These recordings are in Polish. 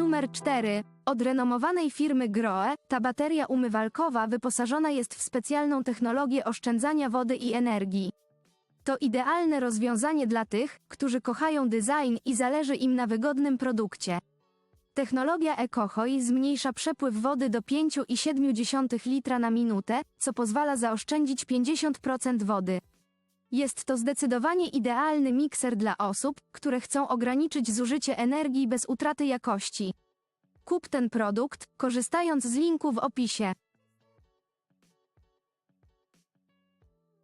Numer 4. Od renomowanej firmy Groe, ta bateria umywalkowa wyposażona jest w specjalną technologię oszczędzania wody i energii. To idealne rozwiązanie dla tych, którzy kochają design i zależy im na wygodnym produkcie. Technologia EcoHoi zmniejsza przepływ wody do 5,7 litra na minutę, co pozwala zaoszczędzić 50% wody. Jest to zdecydowanie idealny mikser dla osób, które chcą ograniczyć zużycie energii bez utraty jakości. Kup ten produkt, korzystając z linku w opisie.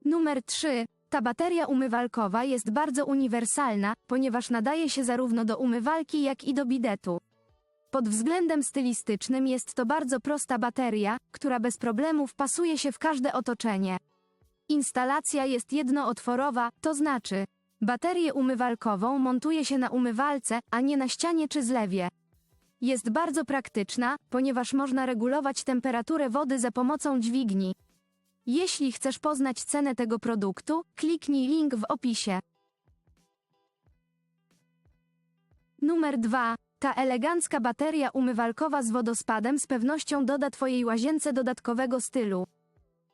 Numer 3. Ta bateria umywalkowa jest bardzo uniwersalna, ponieważ nadaje się zarówno do umywalki, jak i do bidetu. Pod względem stylistycznym jest to bardzo prosta bateria, która bez problemów pasuje się w każde otoczenie. Instalacja jest jednootworowa, to znaczy, baterię umywalkową montuje się na umywalce, a nie na ścianie czy zlewie. Jest bardzo praktyczna, ponieważ można regulować temperaturę wody za pomocą dźwigni. Jeśli chcesz poznać cenę tego produktu, kliknij link w opisie. Numer 2. Ta elegancka bateria umywalkowa z wodospadem z pewnością doda Twojej łazience dodatkowego stylu.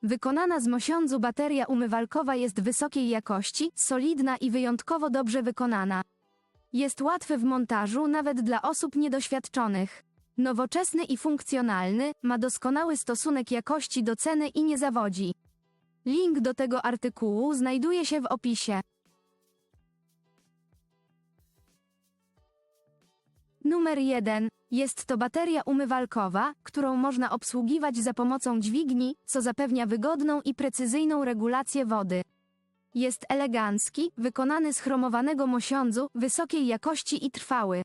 Wykonana z mosiądzu bateria umywalkowa jest wysokiej jakości, solidna i wyjątkowo dobrze wykonana. Jest łatwy w montażu nawet dla osób niedoświadczonych. Nowoczesny i funkcjonalny, ma doskonały stosunek jakości do ceny i nie zawodzi. Link do tego artykułu znajduje się w opisie. Numer 1. Jest to bateria umywalkowa, którą można obsługiwać za pomocą dźwigni, co zapewnia wygodną i precyzyjną regulację wody. Jest elegancki, wykonany z chromowanego mosiądzu, wysokiej jakości i trwały.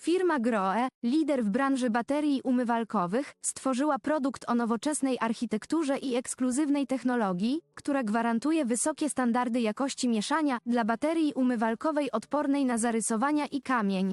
Firma Groe, lider w branży baterii umywalkowych, stworzyła produkt o nowoczesnej architekturze i ekskluzywnej technologii, która gwarantuje wysokie standardy jakości mieszania dla baterii umywalkowej odpornej na zarysowania i kamień.